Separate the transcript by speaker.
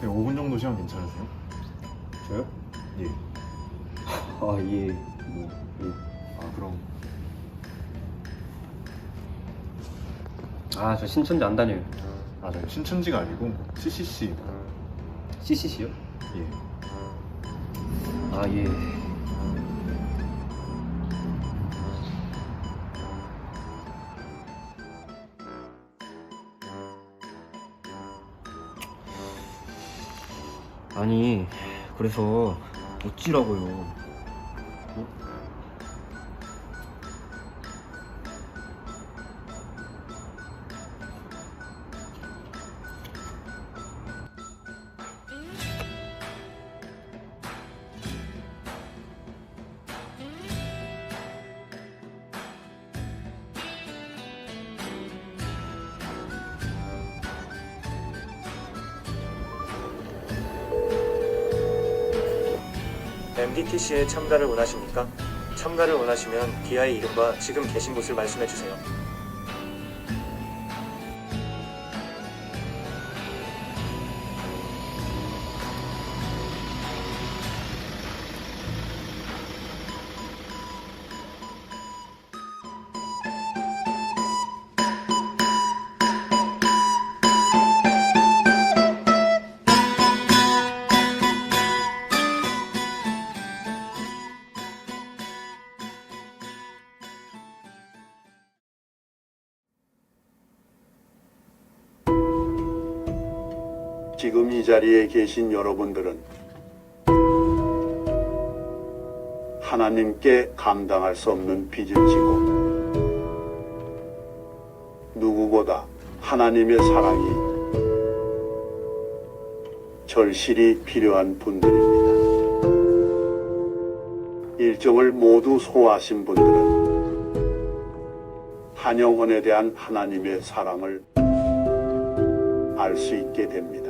Speaker 1: 네, 5분 정도 시간 괜찮으세요?
Speaker 2: 저요?
Speaker 1: 예.
Speaker 2: 아, 예. 뭐, 예.
Speaker 1: 아 그럼
Speaker 2: 아, 저 신천지 안 다녀요.
Speaker 1: 아 저희 신천지가 아니고 CCC.
Speaker 2: CCC요?
Speaker 1: 예.
Speaker 2: 아, 예. 아니, 그래서 어찌라고요?
Speaker 3: MDTC에 참가를 원하십니까? 참가를 원하시면 기아의 이름과 지금 계신 곳을 말씀해 주세요.
Speaker 4: 지금 이 자리에 계신 여러분들은 하나님께 감당할 수 없는 빚을 지고 누구보다 하나님의 사랑이 절실히 필요한 분들입니다. 일정을 모두 소화하신 분들은 한 영혼에 대한 하나님의 사랑을 알 수 있게 됩니다.